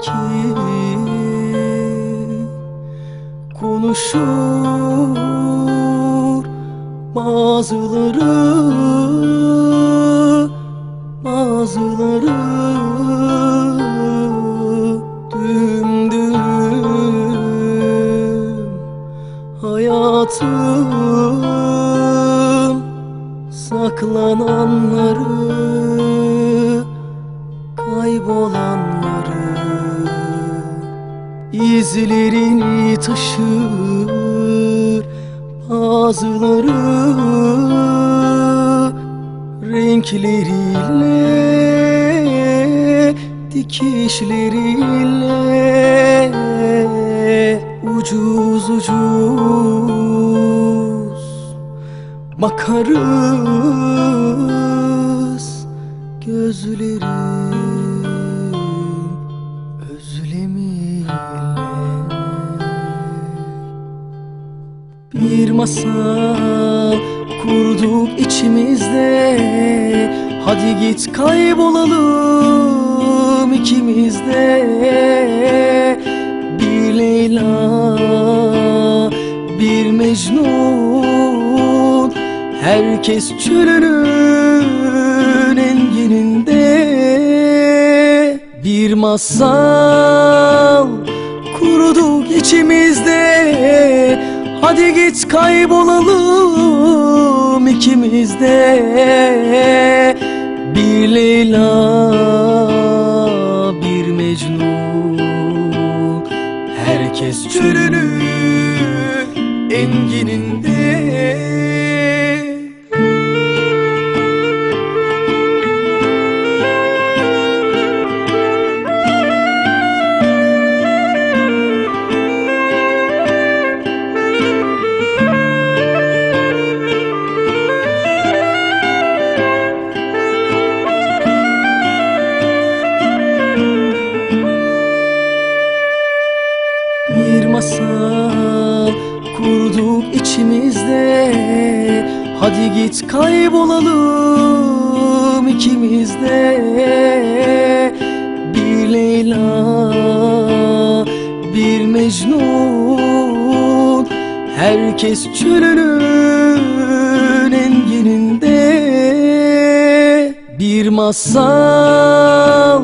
ki konuşur bazıları bazıları dümdüm hayatım saklananları izlerini taşır bazıları. Renkleriyle dikişleriyle ucuz ucuz. Bakarız bir masal kurduk içimizde. Hadi git kaybolalım ikimiz de. Bir Leyla bir Mecnun. Herkes çölünün engininde. Bir masal kuruduk içimizde Hadi git kaybolalım ikimiz de. Bir Leyla bir Mecnun. Herkes çölünün engininde Kurduk içimizde. Hadi git kaybolalım ikimiz de. Bir Leyla bir Mecnun. Herkes çölünün engininde. Bir masal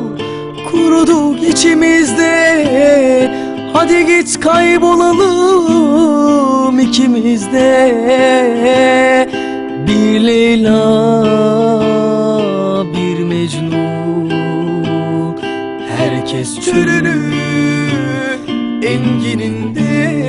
kuruduk içimizde Hadi git kaybolalım ikimiz de. Bir Leyla bir Mecnun. Herkes çürünür engininde